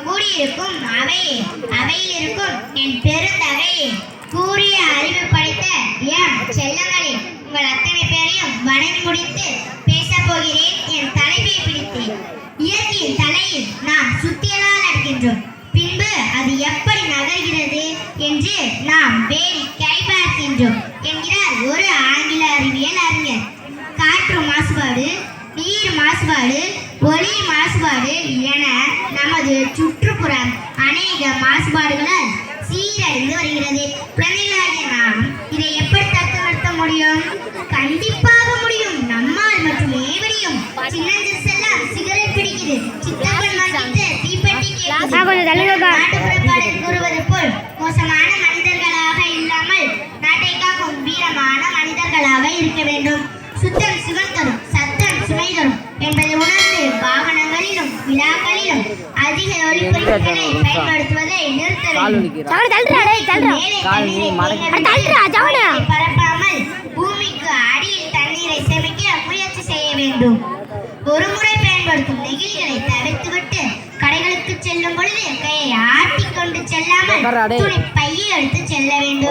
கூடியிருக்கும் அவையே அவையில் இருக்கும் என் பெருந்தகையே கூறிய அறிவு படைத்த என் செல்லங்களே உங்கள் அத்தனை பேரையும் வணங்கி முடித்து பேசப் போகிறேன் என் தலைமையை பிடித்தேன். இயற்கையின் தலையில் நாம் சுத்தியலால் நடக்கின்றோம் பின்பு அது எப்படி நகர்கிறது என்று நாம் வேடிக்கை பார்க்கின்றோம். ஒளி மாசுபாடு என நமது சுற்றுப்புறம் அநேக மாசுபாடுகளால் சீரழிந்து வருகிறது. குழந்தைகளாகிய நாம் இதை எப்படி தடுத்து நிறுத்த முடியும்? கண்டிப்பாக முடியும். நம்மால் மற்றும் ஏவரையும் சின்னஞ்சிறுசெல்லாம் சிகரெட் பிடிக்குது. சித்தப்பன் வாங்கிட்டு தீப்பெட்டி. நாட்டுப்புற பாடல் கூறுவது போல் மோசமான மனிதர்களாக இல்லாமல் நாட்டை காக்கும் வீரமான மனிதர்களாக இருக்க வேண்டும். சுத்தம் சுகம் தரும் சத்தம் சுமை தரும் என்பதை விட்டு பரப்பாமல் பூமிக்கு அடியில் தண்ணீரை சேமிக்க முயற்சி செய்ய வேண்டும். ஒரு முறை பயன்படுத்தும் நெகிழிகளை தவிர்த்துவிட்டு கடைகளுக்கு செல்லும் பொழுது கையை ஆட்டிக்கொண்டு செல்லாமல். துணி பையை எடுத்து செல்ல வேண்டும்.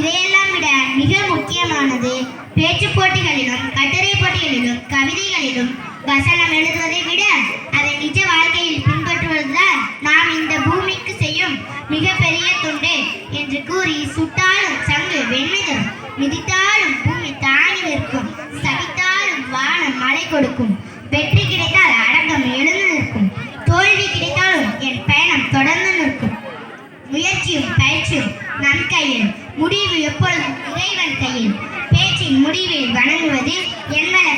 இதையெல்லாம் விட மிக முக்கியமானது பேச்சு போட்டிகளிலும் கட்டுரை போட்டிகளிலும் கவிதைகளிலும் வசனம் எழுதுவதை விட அதை நிஜ வாழ்க்கையில் பின்பற்றுவதுதான் நாம் இந்த பூமிக்கு செய்யும் மிகப்பெரிய துண்டு என்று கூறி சுட்டாலும் சங்கு வெண்ணுதல் மிதித்தாலும் பூமி தாங்கி நிற்கும். சகித்தாலும் வானம் மழை கொடுக்கும். வெற்றி கிடைத்தால் அடக்கம் எழுந்து நிற்கும். தோல்வி கிடைத்தாலும் என் பயணம் தொடர்ந்து நிற்கும். முயற்சியும் பயிற்சியும் நம் கையில். முடிவு எப்பொழுதும் இறைவன் கையில். பேச்சின் முடிவில் வணங்குவது என்மல